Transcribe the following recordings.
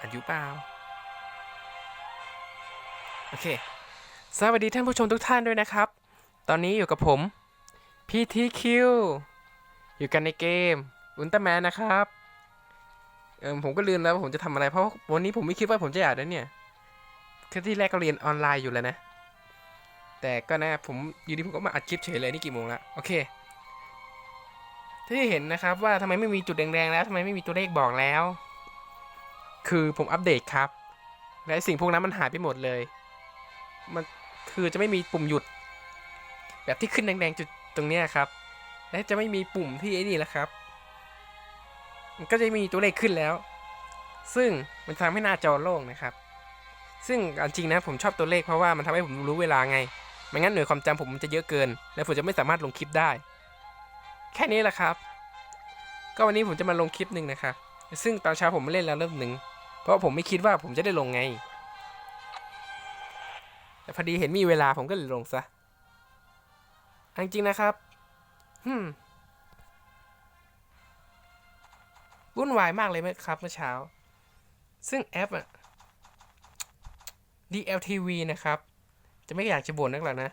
อัดอยู่เปล่าโอเค สวัสดีท่านผู้ชมทุกท่านด้วยนะครับ ตอนนี้อยู่กับผม PTQ อยู่กันในเกมอุลตร้าแมนนะครับเออผมก็ลืมแล้วว่าผมจะทำอะไร เพราะวันนี้ผมไม่คิดว่าผมจะอยากนะเนี่ยคือที่แรกก็เรียนออนไลน์อยู่แล้วนะ แต่ก็นะผมอยู่ดีผมก็มาอัดคลิปเฉยเลยนี่กี่โมงละโอเค ที่เห็นนะครับว่าทำไมไม่มีจุดแดงๆแล้วทำไมไม่มีตัวเลขบอกแล้ว คือผมอัปเดตครับ และสิ่งพวกนั้นมันหายไปหมดเลย มันคือจะไม่มีปุ่มหยุด แบบที่ขึ้นแดงๆจุดตรงเนี้ยครับ และจะไม่มีปุ่มที่ไอ้นี่แล้วครับ มันก็จะมีตัวเลขขึ้นแล้ว ซึ่งมันทำให้หน้าจอโล่งนะครับ ซึ่งจริงนะผมชอบตัวเลขเพราะว่ามันทำให้ผมรู้เวลาไงไม่งั้นหน่วยความจำผมมันจะเยอะเกิน และผมจะไม่สามารถลงคลิปได้ แค่นี้แหละครับ ก็วันนี้ผมจะมาลงคลิปหนึ่งนะครับ ซึ่งตอนเช้าผมม่เล่นแล้วเริ่มหนึ่ง เพราะผมไม่คิดว่าผมจะได้ลงไง แต่พอดีเห็นมีเวลาผมก็เลยลงซะเอาจริงนะครับฮึมวุ่นวายมากเลยไหมครับเมื่อเช้า ซึ่งแอปอะ DLTV นะครับ จะไม่อยากจะบ่นนักหรอกนะ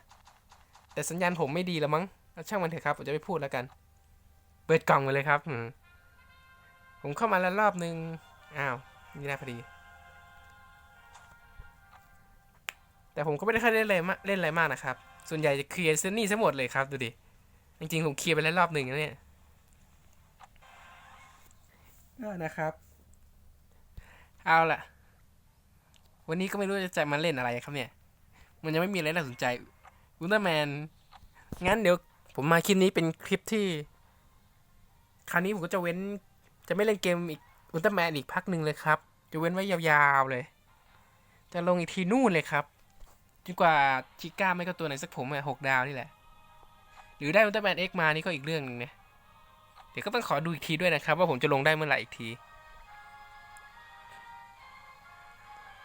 แต่สัญญาณผมไม่ดีแล้วมั้งช่างมันเถอะครับ ผมจะไม่พูดแล้วกัน เปิดกล่องไปเลยครับ ผมเข้ามาแล้วรอบนึง อ้าว นี่ได้พอดี แต่ผมก็ไม่ได้ค่อยเล่นอะไรมากเล่นอะไรมากนะครับ ส่วนใหญ่จะเคลียร์เซนนี่ซะหมดเลยครับดูดิ จริงๆ ผมเคลียร์ไปแล้วรอบหนึ่งแล้วเนี่ยก็นะครับ เอาล่ะ วันนี้ก็ไม่รู้จะมาเล่นอะไรครับเนี่ย มันยังไม่มีอะไรน่าสนใจอุลตร้าแมน งั้นเดี๋ยวผมมาคลิปนี้เป็นคลิปที่ คราวนี้ผมก็จะเว้น จะไม่เล่นเกมอีก อุลตร้าแมนอีกพักหนึ่งเลยครับ จะเว้นไว้ยาวๆเลย จะลงอีกทีนู่นเลยครับจนกว่าชิก้าไม่ก็ตัวไหนสักผมอะหกดาวนี่แหละ หรือได้อุลตร้าแมนเอ็กมานี่ก็อีกเรื่องหนึงนะเดี๋ยวก็ต้องขอดูอีกทีด้วยนะครับ ว่าผมจะลงได้เมื่อไหร่อีกที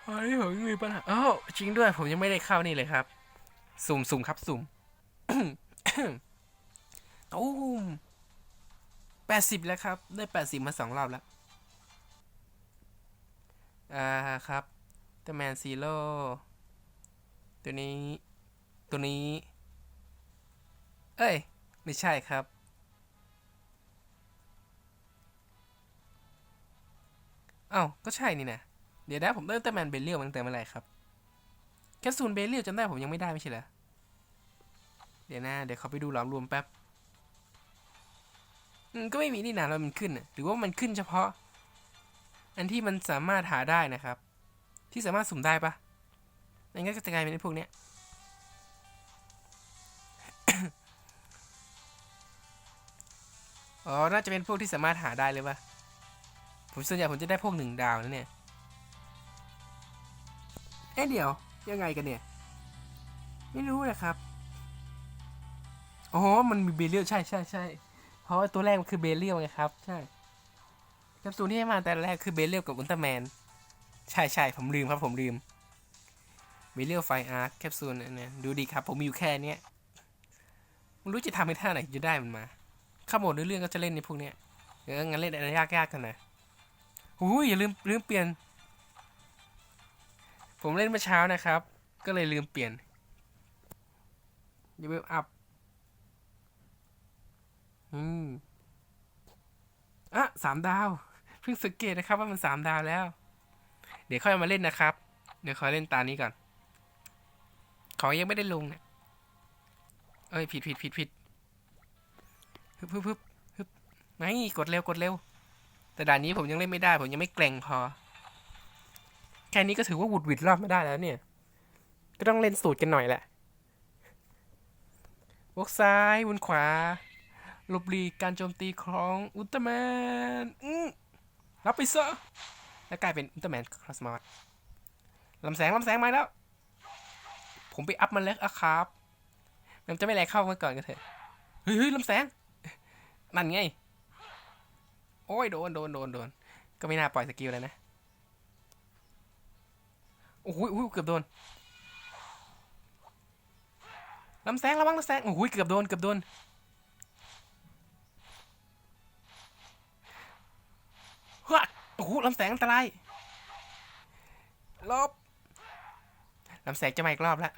เฮ้ผมมีปัญหาอ้าวจริงด้วย ผมยังไม่ได้เข้านี่เลยครับ สุ่มสุ่มครับสุ่มตูมแปดสิบแล้วครับ ได้แปดสิบมาสองรอบแล้ว อ่าครับตแมนซีโร่ตัวนี้ ตัวนี้ เอ้ย ไม่ใช่ครับ เอ้า ก็ใช่นี่นะ เดี๋ยวนะผมได้อุลตร้าแมนเบลเลียวมาตั้งแต่เมื่อไหร่ครับ แคปซูลเบลเลียวจำได้ผมยังไม่ได้ไม่ใช่เหรอ เดี๋ยวนะ เดี๋ยวเขาไปดูหลอมรวมแป๊บ อืม ก็ไม่มีนี่นะแล้วมันขึ้น หรือว่ามันขึ้นเฉพาะ อันที่มันสามารถหาได้นะครับ ที่สามารถสุ่มได้ปะนั่นก็จะกลายเป็นพวกเนี้ยอ๋อ น่าจะเป็นพวกที่สามารถหาได้เลยปะผมส่วนใหญ่ผมจะได้พวกหนึ่งดาวนะเนี่ย เอ๊ะเดี๋ยว ยังไงกันเนี่ย ไม่รู้นะครับ อ๋อ มันมีเบลเลียลใช่ใช่ใช่เพราะว่าตัวแรกมันคือเบลเลียลไงครับ ใช่ แคปซูลที่ให้มาแต่แรกคือเบลเลียลกับอุลตร้าแมน ใช่ใช่ผมลืมครับผมลืม เบลเลียลไฟอาร์คแคปซูลเนี่ยดูดีครับ ผมมีอยู่แค่เนี้ยไม่รู้จะทำให้ท่าไหนจะได้มันมา ข้าโหมดเรื่องก็จะเล่นในพวกเนี้ยเอองั้นเล่นอะไรยากๆกันนะอุ้ยอย่าลืมลืมเปลี่ยน ผมเล่นเมื่อเช้านะครับ ก็เลยลืมเปลี่ยนอย่าเวลอัพอืมอะสามดาว เพิ่งสังเกตนะครับว่ามันสามดาวแล้ว เดี๋ยวค่อยมาเล่นนะครับ เดี๋ยวขอเล่นตานี้ก่อน ขอยังไม่ได้ลงเนี่ย เอ้ยผิดผิดผิดผิดฮึบฮึบฮึบฮึบไม่กดเร็วกดเร็ว แต่ด่านนี้ผมยังเล่นไม่ได้ ผมยังไม่แกร่งพอ แค่นี้ก็ถือว่าหวุดหวิดรอบไม่ได้แล้วเนี่ย ก็ต้องเล่นสูตรกันหน่อยแหละวกซ้ายวนขวาหลบหลีกการโจมตีของอุลตร้าแมนอื้อ รับไปซะแล้วกลายเป็นอุลตร้าแมนคลาสมาร์ทลำแสงลำแสงมาแล้ว ผมไปอัพมันแล้วอะครับ มันจะไม่แรงเข้ามาก่อนกันเถอะ เฮ้ยเฮ้ยลำแสง นั่นไง โอ้ยโดนโดนโดนโดน ก็ไม่น่าปล่อยสกิลเลยนะ โอ้โหโอ้โหเกือบโดนลำแสงระวังลำแสงโอ้โหเกือบโดนเกือบโดน ฮะโโอ้โหลำแสงอันตรายลบลำแสงจะมาอีกรอบละ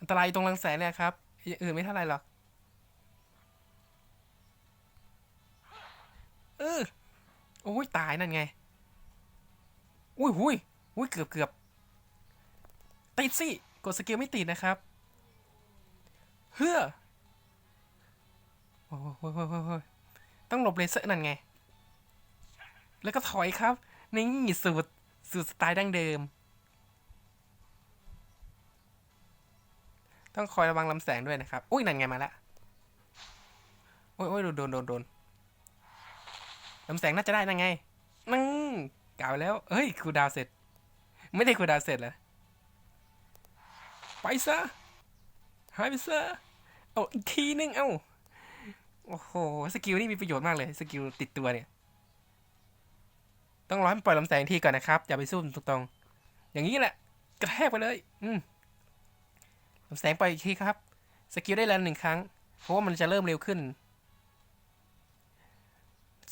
อันตรายตรงลำแสงเนี่ยครับอย่างอื่นไม่เท่าไหร่หรอกเออโอ้ยตายนั่นไง อุ้ยหุยอุ้ยเกือบเกือบติดสิกดสกิลไม่ติดนะครับ เฮ้อโอ้โหโอ้โหโอ้โหโอ้โหต้องหลบเลเซอร์นั่นไง แล้วก็ถอยครับ นี่สูตร สูตรสไตล์ดั้งเดิม ต้องคอยระวังลำแสงด้วยนะครับ อุ้ยนั่นไงมาละโอ้ยโอ้ยโดนโดนโดนโดนลำแสงน่าจะได้นั่นไงนั่งกล่าวแล้วเฮ้ยครูดาวเสร็จ ไม่ได้ครูดาวเสร็จเหรอไปซะหายไปซะเอาอีกทีนึงเอ้าโอ้โห สกิลนี่มีประโยชน์มากเลย สกิลติดตัวเนี่ย ต้องรอให้มันปล่อยลำแสงทีก่อนนะครับ อย่าไปซุ่มตรงๆ อย่างนี้แหละ กระแทกไปเลย อืมลำแสงปล่อยอีกทีครับ สกิลได้แล้วหนึ่งครั้ง เพราะว่ามันจะเริ่มเร็วขึ้น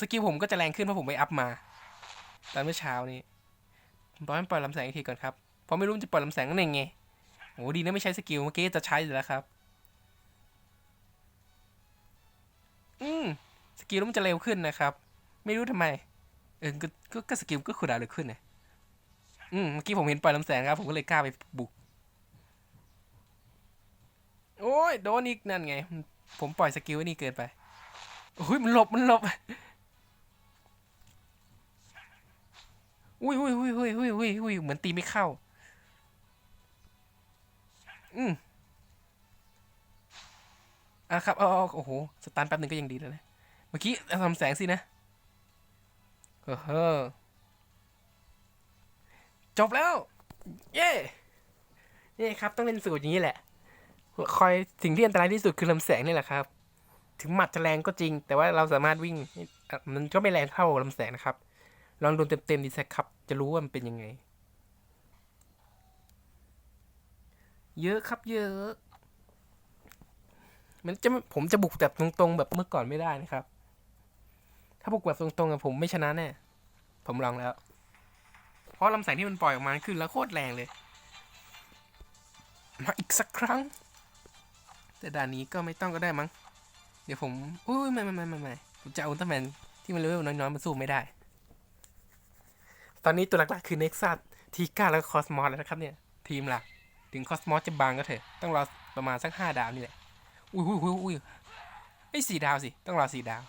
สกิลผมก็จะแรงขึ้นเพราะผมไปอัพมา ตอนเมื่อเช้านี้ปล่อยให้มันปล่อยลำแสงอีกทีก่อนครับ เพราะไม่รู้จะปล่อยลำแสงนั่นเองไงโอ้ดีนะไม่ใช้สกิลเมื่อกี้จะใช้อยู่แล้วครับ อืมสกิลแล้มันจะเร็วขึ้นนะครับ ไม่รู้ทำไม เออก็ก็ก็สกิลก็คูลดาวเร็วขึ้นนะอืมเมื่อกี้ผมเห็นปล่อยลำแสงครับ ผมก็เลยกล้าไปบุก โอ้ยโดนอีกนั่นไง ผมปล่อยสกิลนี่เกินไปโอ้ยมันหลบมันหลบอุ้ยอุ้ยอุ้ยอุ้ยอุ้ยอุ้ยอุ้ยเหมือนตีไม่เข้า อืมอะครับเอาเอโอ้โห สตาร์แป๊บหนึ่งก็ยังดีแล้วนะ เมื่อกี้ทำแสงสินะ เฮ้อจบแล้ว เย้นี่ครับ ต้องเล่นสูตรอย่างนี้แหละ คอยสิ่งที่อันตรายที่สุดคือลำแสงนี่แหละครับ ถึงหมัดจะแรงก็จริง แต่ว่าเราสามารถวิ่ง มันก็ไม่แรงเท่าลำแสงนะครับ ลองโดนเต็มๆดีสักครับ จะรู้ว่ามันเป็นยังไง เยอะครับ เยอะ มันจะผมจะบุกแบบตรงๆ แบบเมื่อก่อนไม่ได้นะครับ ถ้าบุกแบบตรงๆอะผมไม่ชนะแน่ ผมลองแล้ว เพราะลำแสงที่มันปล่อยออกมาขึ้นแล้วโคตรแรงเลย มาอีกสักครั้ง แต่ด่านนี้ก็ไม่ต้องก็ได้มั้ง เดี๋ยวผมอุ้ยไม่ไม่ไม่ไม่ไม่ผมจะเอาอุลตร้าแมนที่มันเลเวลน้อยๆมาสู้ไม่ได้ ตอนนี้ตัวหลักๆคือเน็กซัสทีก้าแล้วก็คอสมอสแล้วนะครับเนี่ย ทีมหลักถึงคอสมอสจะบางก็เถอะ ต้องรอประมาณสักห้าดาวนี่แหละ อุ้ยอุ้ยอุ้ยอุ้ยไอ้สี่ดาวสิ ต้องรอสี่ดาว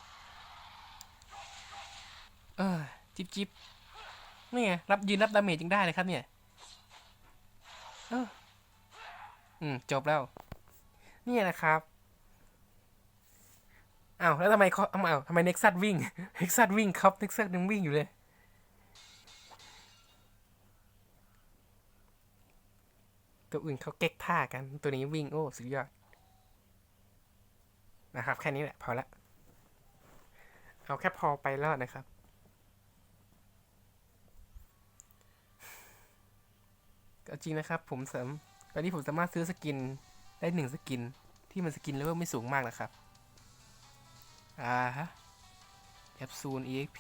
เออจิบจิบนี่ไงรับยืนรับดาเมจยังได้เลยครับเนี่ยเอออืมจบแล้ว นี่นะครับอ้าวแล้วทำไมเขาอ้าวทำไมเน็กซัสวิ่งเน็กซัสวิ่งครับเน็กซัสยังวิ่งอยู่เลยตัวอื่นเขาเก๊กท่ากัน ตัวนี้วิ่ง โอ้ สุดยอด นะครับ แค่นี้แหละ พอละ เอาแค่พอไปรอดนะครับ จริงนะครับ ผมเสริมตอนนี้ผมสามารถซื้อสกินได้หนึ่งสกิน ที่มันสกินเลเวลไม่สูงมากนะครับ อ่าฮะแคปซูล EXP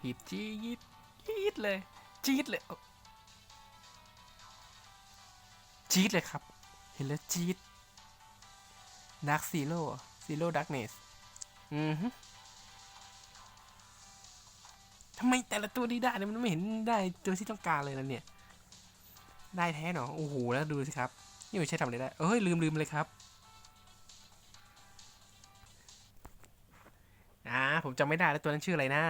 หีบจี๊ดจี๊ดเลย จี๊ดเลย จี๊ดเลยครับ เห็นแล้วจี๊ดดักซีโร่ซีโร่ดักเนสอือฮึทำไมแต่ละตัวที่ได้เนี่ยมันไม่เห็นได้ตัวที่ต้องการเลยนะเนี่ย ได้แท้หนอโอ้โหแล้วดูสิครับนี่ไม่ใช่ทำอะไรได้เอ้ยลืมลืมเลยครับอ่าผมจำไม่ได้แล้วตัวนั้นชื่ออะไรนะ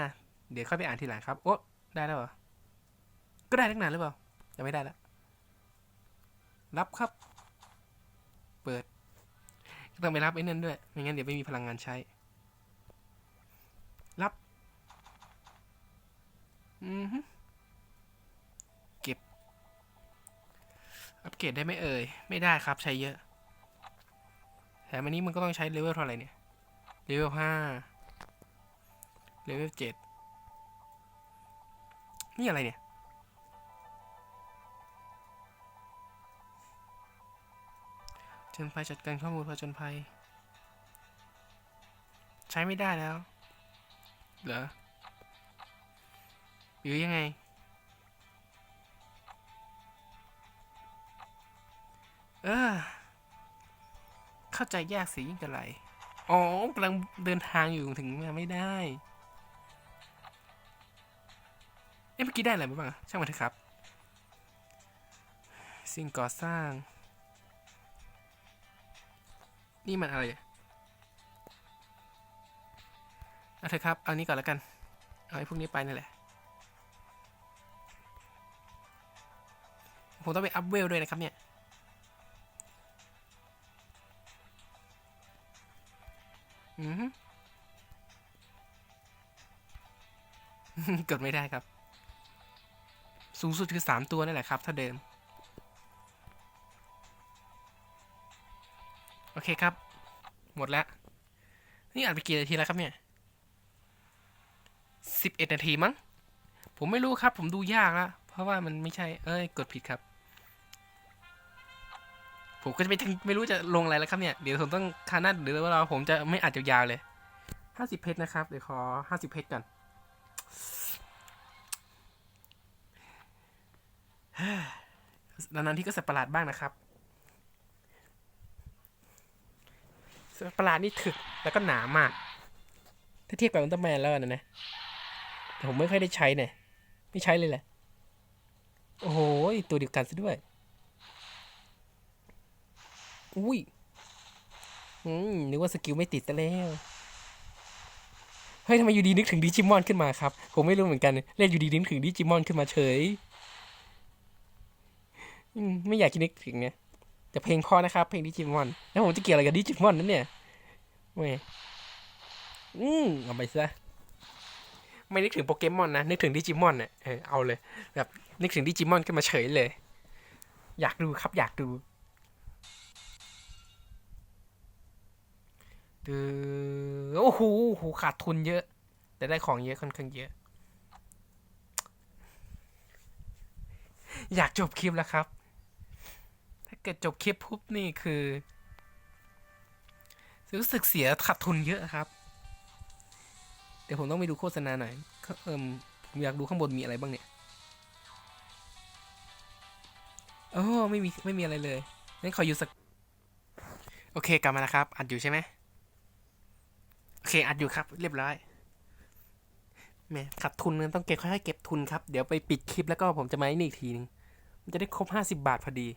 เดี๋ยวค่อยไปอ่านทีหลังครับโอ้ได้แล้วเหรอก็ได้ตั้งนานหรือเปล่าจำไม่ได้แล้วรับครับ เปิดต้องไปรับไอ้นั่นด้วยไม่งั้นเดี๋ยวไม่มีพลังงานใช้ รับ อือฮึเก็บ อัปเกรดได้ไหมเอ่ย ไม่ได้ครับใช้เยอะแถมอันนี้มันก็ต้องใช้เลเวลเท่าไหร่เนี่ย เลเวลห้าเลเวลเจ็ดนี่อะไรเนี่ย จนภัยจัดการข้อมูลผจญภัย ใช้ไม่ได้แล้ว เหรอหรือยังไง เออ เข้าใจยากสิยิ่งกะไรอ๋อกำลังเดินทางอยู่ถึงมาไม่ได้ เอ๊ะเมื่อกี้ได้อะไรบ้างช่างมันเถอะครับ สิ่งก่อสร้าง นี่มันอะไรเอาเถอะครับ เอานี้ก่อนแล้วกัน เอาไอ้พวกนี้ไปนี่แหละ ผมต้องไปอัพเวลด้วยนะครับเนี่ย กดไม่ได้ครับ สูงสุดคือสามตัวนั่นแหละครับถ้าเดินโอเคครับ หมดแล้ว นี่อัดไปกี่นาทีแล้วครับเนี่ยสิบเอ็ดนาทีมั้ง ผมไม่รู้ครับ ผมดูยากแล้วเพราะว่ามันไม่ใช่ เอ้ย กดผิดครับ ผมก็จะไม่ไม่รู้จะลงอะไรแล้วครับเนี่ย เดี๋ยวผมต้องคานัดหรือว่าเราผมจะไม่อัดยาวๆเลยห้าสิบเพชรนะครับ เดี๋ยวขอห้าสิบเพชรก่อน นานๆที่ก็สัตว์ประหลาดบ้างนะครับสัตว์ประหลาดนี่ถึกแล้วก็หนามาก ถ้าเทียบกับอุลตร้าแมนแล้วนะนะแต่ผมไม่ค่อยได้ใช้เนี่ยไม่ใช้เลยแหละ โอ้โห ตัวเดียวกันซะด้วย อุ้ยอืมนึกว่าสกิลไม่ติดซะแล้วเฮ้ยทำไมอยู่ดีนึกถึงดิจิมอนขึ้นมาครับ ผมไม่รู้เหมือนกัน เล่นอยู่ดีนึกถึงดิจิมอนขึ้นมาเฉย ไม่อยากจะนึกถึงเนี่ยแต่เพลงพอนะครับ เพลงดิจิมอน แล้วผมจะเกี่ยวอะไรกับดิจิมอนนั่นเนี่ยเว้ยอืมเอาไปซะ ไม่นึกถึงโปเกมอนนะ นึกถึงดิจิมอนเนี่ยเออเอาเลย แบบ นึกถึงดิจิมอนขึ้นมาเฉยเลย อยากดูครับ อยากดูดูโอ้โหโอ้โหขาดทุนเยอะ แต่ได้ของเยอะค่อนข้างเยอะ อยากจบคลิปแล้วครับ กิดจบคลิปปุ๊บนี่คือ รู้สึกเสียขาดทุนเยอะครับ เดี๋ยวผมต้องไปดูโฆษณาหน่อยเอิมผมอยากดูข้างบนมีอะไรบ้างเนี่ยโอ้ไม่มีไม่มีอะไรเลยงั้นขออยู่สัก โอเคกลับมาแล้วครับ อัดอยู่ใช่ไหมโอเค อัดอยู่ครับ เรียบร้อยแหมขาดทุนมันต้องเก็บค่อยๆเก็บทุนครับ เดี๋ยวไปปิดคลิปแล้วก็ผมจะมาอ้นี่อีกทีนึง มันจะได้ครบห้าสิบาทพอดี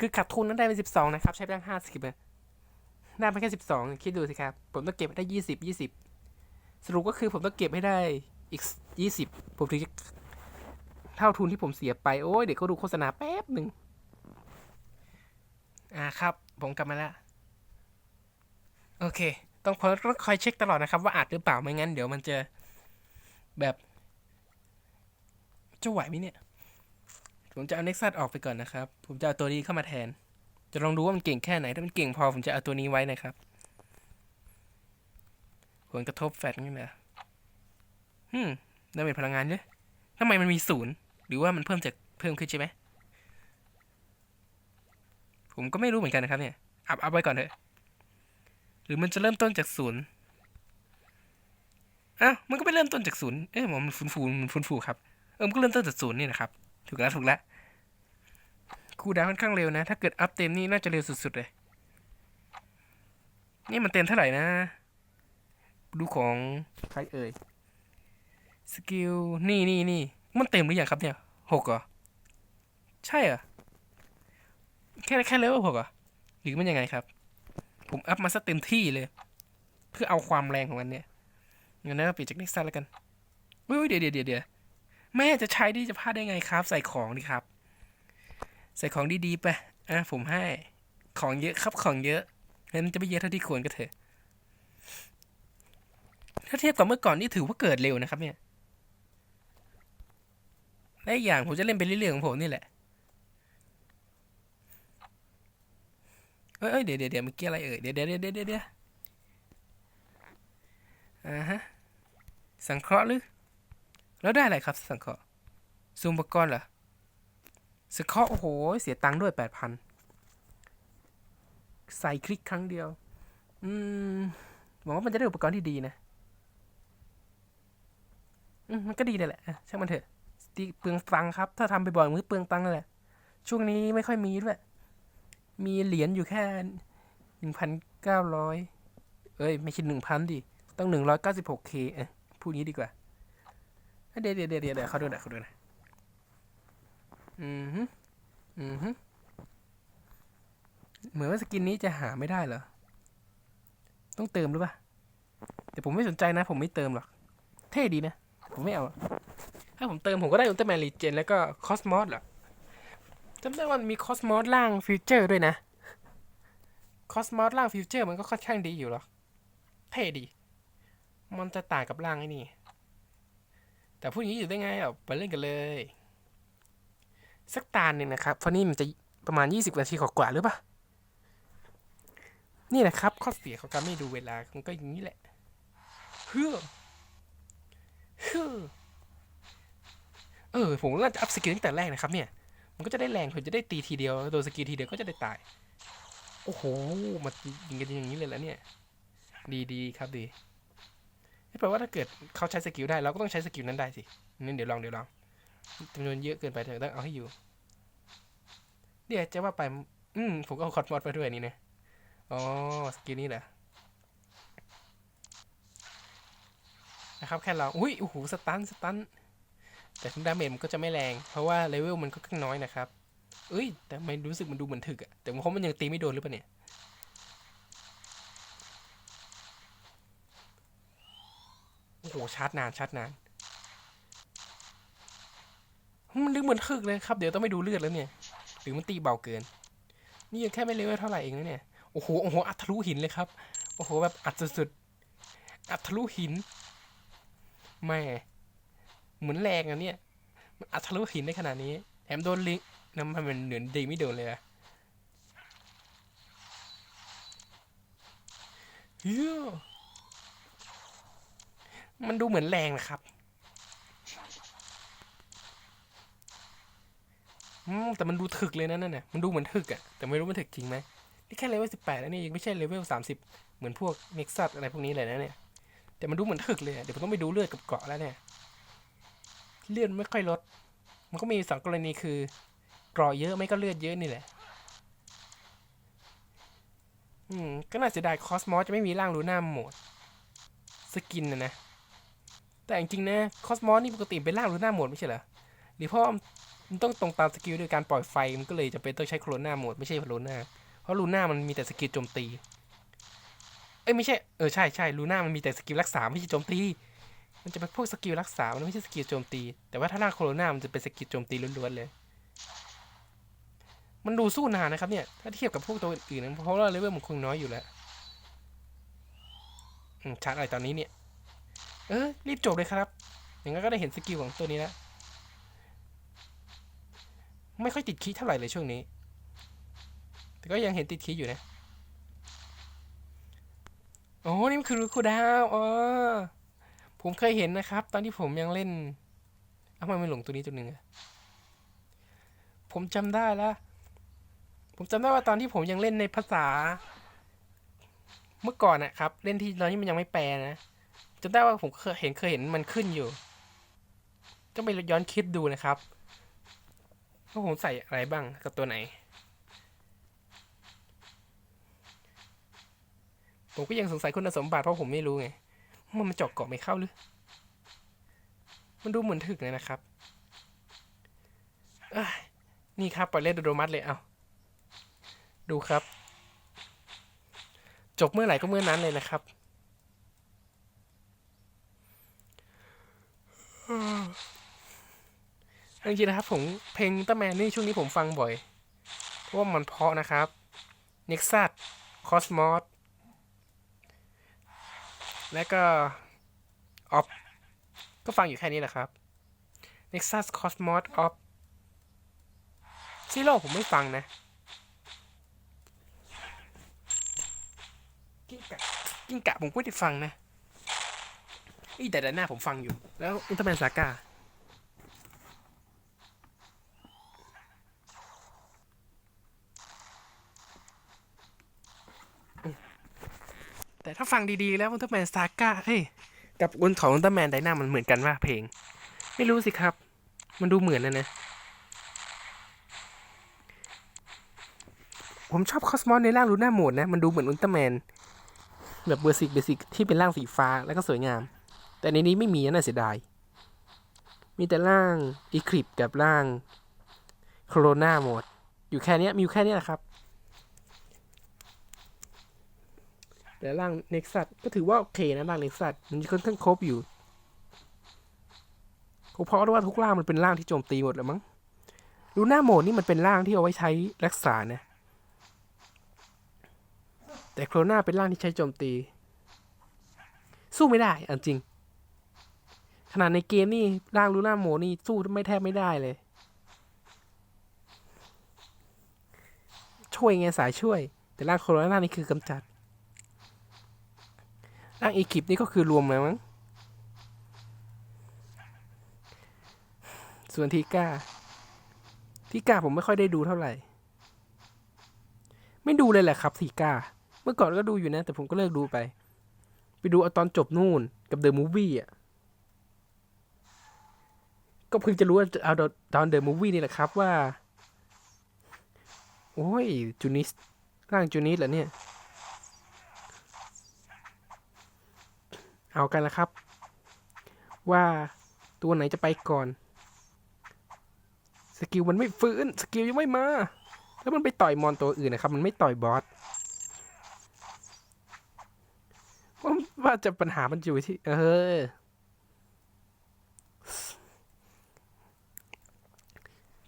คือขาดทุนนั้นได้เป็นสิบสองนะครับ ใช้ไปตั้งห้าสิบได้ไปแค่สิบสองคิดดูสิครับ ผมต้องเก็บให้ได้ยี่สิบยี่สิบสรุปก็คือผมต้องเก็บให้ได้อีกยี่สิบผมถึงจะเท่าทุนที่ผมเสียไป โอ้ยเดี๋ยวเขาดูโฆษณาแป๊บหนึ่งอ่าครับ ผมกลับมาแล้วโอเค ต้องพอต้องคอยเช็คตลอดนะครับ ว่าอัดหรือเปล่าไม่งั้น เดี๋ยวมันจะแบบจะไหวไหมเนี่ย ผมจะเอาเน็กซัสออกไปก่อนนะครับ ผมจะเอาตัวนี้เข้ามาแทน จะลองดูว่ามันเก่งแค่ไหน ถ้ามันเก่งพอผมจะเอาตัวนี้ไว้นะครับผลกระทบแฟตนี่นะอืมดาเมจพลังงานเนี่ยทำไมมันมีศูนย์ หรือว่ามันเพิ่มจากเพิ่มขึ้นใช่ไหม ผมก็ไม่รู้เหมือนกันนะครับเนี่ย อัพอัพไว้ก่อนเถอะ หรือมันจะเริ่มต้นจากศูนย์อ้าวมันก็ไม่เริ่มต้นจากศูนย์ เอ๊ะมันฟูนฟูมันฟูนฟูครับ เออมันก็เริ่มต้นจากศูนย์นี่นะครับ ถูกแล้วถูกแล้วคูดาวค่อนข้างเร็วนะ ถ้าเกิดอัพเต็มนี่น่าจะเร็วสุดๆเลย นี่มันเต็มเท่าไหร่นะ ดูของใครเอ่ย สกิล นี่นี่นี่มันเต็มหรือยังครับเนี่ยหกเหรอ ใช่เหรอ แค่แค่เลเวลหกเหรอ หรือมันยังไงครับ ผมอัพมาซะเต็มที่เลย เพื่อเอาความแรงของมันเนี่ยงั้นเราปิดจากนิกซันแล้วกันอุ้ยเดี๋ยวเดี๋ยวเดี๋ยวเดี๋ยว แม่จะใช้ดีจะพลาดได้ไงครับ ใส่ของดีครับ ใส่ของดีๆไปอะผมให้ของเยอะครับของเยอะงั้นจะไม่เยอะเท่าที่ควรก็เถอะ ถ้าเทียบกับเมื่อก่อนนี่ถือว่าเกิดเร็วนะครับ เนี่ยและอีกอย่างผมจะเล่นไปเรื่อยๆของผมนี่แหละเอ้ยเดี๋ยวเดี๋ยวเมื่อกี้อะไรเอ่ยเดี๋ยวเดี๋ยวเดี๋ยวเดี๋ยวเดี๋ยวอ่าฮะสังเคราะห์หรือ แล้วได้อะไรครับสังเคราะห์ซูมอุปกรณ์เหรอสังเคราะห์โอ้โห เสียตังค์ด้วยแปดพันใส่คลิกครั้งเดียว อืมหวังว่ามันจะได้อุปกรณ์ที่ดีนะอืมมันก็ดีเลยแหละช่างมันเถอะดีเปลืองตังค์ครับ ถ้าทำไปบ่อยมันก็เปลืองตังค์นั่นแหละ ช่วงนี้ไม่ค่อยมีด้วย มีเหรียญอยู่แค่หนึ่งพันเก้าร้อยเอ้ย ไม่ใช่หนึ่งพันดิ ต้องหนึ่งร้อยเก้าสิบหกเคพูดงี้ดีกว่า เดี๋ยวเดี๋ยวเดี๋ยวเดี๋ยวเขาดูหน่อยเขาดูหน่อยอืมฮึอืมฮึเหมือนว่าสกินนี้จะหาไม่ได้เหรอ ต้องเติมหรือเปล่าแต่ผมไม่สนใจนะ ผมไม่เติมหรอก เท่ดีนะ ผมไม่เอา ถ้าผมเติมผมก็ได้อุลตร้าแมนรีเจนแล้วก็คอสมอสเหรอจำได้ว่ามันมีคอสมอสล่างฟิวเจอร์ด้วยนะ คอสมอสล่างฟิวเจอร์มันก็ค่อนข้างดีอยู่หรอก เท่ดี มันจะต่างกับล่างไอ้นี่ แต่พูดอย่างนี้อยู่ได้ไงอะไปเล่นกันเลย สักตาหนึ่งนะครับ เพราะนี่มันจะประมาณ 20 นาทีกว่าหรือปล่านี่แหละครับ ข้อเสียของการไม่ดูเวลามันก็อย่างนี้แหละเฮ้อเฮ้อเออ ผมน่าจะอัพสกิลตั้งแต่แรกนะครับ เนี่ย มันก็จะได้แรงผมจะได้ตีทีเดียวโดนสกิลทีเดียวก็จะได้ตาย โอ้โหมายิงกันอย่างนี้เลยแล้วเนี่ย ดีดีครับดี แปลว่าถ้าเกิดเขาใช้สกิลได้เราก็ต้องใช้สกิลนั้นได้สินั่นเดี๋ยวลองเดี๋ยวลองจำนวนเยอะเกินไปเถอต้องเอาให้อยู่เดี๋ยวจะว่าไป อืมผมก็เอาคอร์ดมอดมาด้วยนี่นะอ๋อสกิลนี้แหละนะครับแค่เรา อุ้ยโอ้โหสตันสตันแต่ดาเมจมันก็จะไม่แรง เพราะว่าเลเวลมันก็ค่อนน้อยนะครับ เอ้ย แต่ไม่รู้สึกมันดูเหมือนถึกอะแต่เพราะมันยังตีไม่โดนหรือเปล่าเนี่ย โอ้โหชาร์จนานชาร์จนาน มันลึกเหมือนถึกเลยครับ เดี๋ยวต้องไปดูเลือดแล้วเนี่ย หรือมันตีเบาเกิน นี่ยังแค่ไม่เลเวลเท่าไหร่เองนะเนี่ย โอ้โห โอ้โห อัดทะลุหินเลยครับ โอ้โห แบบอัดสุดๆ อัดทะลุหิน แม่ เหมือนแรงอะเนี่ย มันอัดทะลุหินได้ขนาดนี้ แถมโดนลิงน้ำมันเหนือนดีไม่โดนเลยอะเฮ้ย มันดูเหมือนแรงนะครับอืมแต่มันดูถึกเลยนะนั่นน่ะมันดูเหมือนถึกอะแต่ไม่รู้มันถึกจริงไหมนี่แค่เลเวลสิบแปดแล้วเนี่ยยังไม่ใช่เลเวลสามสิบเหมือนพวกเม็กซัสอะไรพวกนี้เลยนะเนี่ยแต่มันดูเหมือนถึกเลยเดี๋ยวผมต้องไปดูเลือดกับเกราะแล้วเนี่ยเลือดไม่ค่อยลด มันก็มีสองกรณีคือเกราะเยอะไม่ก็เลือดเยอะนี่แหละอืมก็น่าเสียดายคอสมอสจะไม่มีร่างลูน่าโหมด สกินนะนะ แต่จริงๆนะคอสมอสนี่ปกติเป็นร่างลูน่าหมดไม่ใช่เหรอหรือเพราะมันต้องตรงตามสกิลด้วยการปล่อยไฟมันก็เลยจะเป็นต้องใช้โคโรนาหมดไม่ใช่ลูน่าเพราะลูน่ามันมีแต่สกิลโจมตี เอ้ยไม่ใช่เออใช่ใช่ลูน่ามันมีแต่สกิลรักษาไม่ใช่โจมตี มันจะเป็นพวกสกิลรักษา มันไม่ใช่สกิลโจมตี แต่ว่าถ้าร่างโคโรนามันจะเป็นสกิลโจมตีล้วนๆเลย มันดูสู้นานนะครับเนี่ย ถ้าเทียบกับพวกตัวอื่นๆนะเพราะว่าเลเวลมันคงน้อยอยู่แล้ว อืมชาร์จอะไรตอนนี้เนี่ย เออรีบจบเลยครับ อย่างนั้นก็ได้เห็นสกิลของตัวนี้แล้วไม่ค่อยติดคีย์เท่าไหร่เลยช่วงนี้ แต่ก็ยังเห็นติดคีย์อยู่นะ โอ้นี่มันคือคูดาวอ๋อผมเคยเห็นนะครับ ตอนที่ผมยังเล่นเอ้าทำไมมันหลงตัวนี้ตัวหนึ่งอะผมจำได้แล้วผมจำได้ว่าตอนที่ผมยังเล่นในภาษา เมื่อก่อนนะครับ เล่นที่ตอนที่มันยังไม่แปลนะ จำได้ว่าผมเคยเห็นเคยเห็นมันขึ้นอยู่ ต้องไปย้อนคิดดูนะครับว่าผมใส่อะไรบ้างกับตัวไหน ผมก็ยังสงสัยคุณสมบัติเพราะผมไม่รู้ไงมันมันเจาะเกาะไม่เข้าหรือ มันดูเหมือนถึกเลยนะครับนี่ครับปล่อยเล่นโดโดมัสเลยเอาดูครับ จบเมื่อไหร่ก็เมื่อนั้นเลยนะครับ จริงๆนะครับผมเพลงต้าแมนนี่ช่วงนี้ผมฟังบ่อย เพราะว่ามันเพาะนะครับ Nexus Cosmos และก็ออฟก็ฟังอยู่แค่นี้แหละครับ Nexus Cosmos of Zero ผมไม่ฟังนะกิ้งกะกิ้งกะผมก็ไม่ได้ฟังนะ อีแต่ด้านหน้าผมฟังอยู่ แล้วอุลตร้าแมนซาก้าแต่ถ้าฟังดีๆแล้วอุลตร้าแมนซาก้าเฮ้ยกับอุนของอุลตร้าแมนไดนามันเหมือนกันว่าเพลง ไม่รู้สิครับ มันดูเหมือนนะนะ ผมชอบคอสมอสในร่างลูน่าโหมดนะ มันดูเหมือนอุลตร้าแมนแบบเบอร์สิกเบสิกที่เป็นร่างสีฟ้าแล้วก็สวยงาม แต่ในนี้ไม่มีนะน่าเสียดาย มีแต่ร่างอีคลิปกับร่างโคโรนาโหมด อยู่แค่นี้มีอยู่แค่นี้ยแหละครับ แต่ร่างเน็กซัสก็ถือว่าโอเคนะร่างเน็กซัสมันค่อนข้างครบอยู่เพราะว่าทุกร่างมันเป็นร่างที่โจมตีหมดแล้วมั้งลูน่าโหมดนี่มันเป็นร่างที่เอาไว้ใช้รักษานะ แต่โคโรนาเป็นร่างที่ใช้โจมตี สู้ไม่ได้อันจริง ขนาดในเกมนี่ร่างลูน่าโมนี่สู้ไม่แทบไม่ได้เลย ช่วยไงสายช่วย แต่ร่างโคโรนานี่คือกำจัด ร่างอีคิปนี่ก็คือรวมเลยมั้ง ส่วนทีก้าทีก้าผมไม่ค่อยได้ดูเท่าไหร่ ไม่ดูเลยแหละครับทีก้า เมื่อก่อนก็ดูอยู่นะ แต่ผมก็เลิกดูไป ไปดูเอาตอนจบนู่นกับเดอะมูฟวี่อะ ก็เพิ่งจะรู้ว่าเอาตอนเดอะมูฟวี่นี่แหละครับว่า โอ้ยจูนิสร่างจูนิสเหรอเนี่ย เอากันละครับ ว่าตัวไหนจะไปก่อน สกิลมันไม่ฟื้น สกิลยังไม่มา แล้วมันไปต่อยมอนตัวอื่นนะครับ มันไม่ต่อยบอสว่าจะปัญหามันอยู่ที่ เออ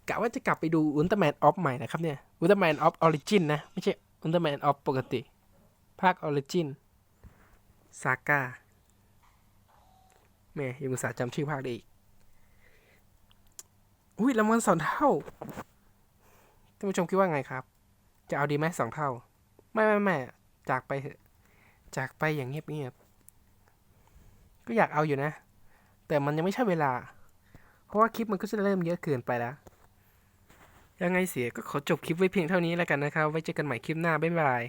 กะว่าจะกลับไปดูอุลตร้าแมนออฟใหม่นะครับเนี่ยอุลตร้าแมนออฟออริจินนะ ไม่ใช่อุลตร้าแมนออฟปกติ ภาคออริจินซาก้าแม่ยังอุตส่าห์จำชื่อภาคได้อีก อุ้ยรางวัลสองเท่าท่านผู้ชมคิดว่าไงครับ จะเอาดีไหมสองเท่า ไม่ไม่ไม่จากไปเถอะจากไปอย่างเงียบๆก็อยากเอาอยู่นะ แต่มันยังไม่ใช่เวลา เพราะว่าคลิปมันก็จะเริ่มเยอะเกินไปแล้ว ยังไงเสียก็ขอจบคลิปไว้เพียงเท่านี้แล้วกันนะครับ ไว้เจอกันใหม่คลิปหน้า บ๊ายบาย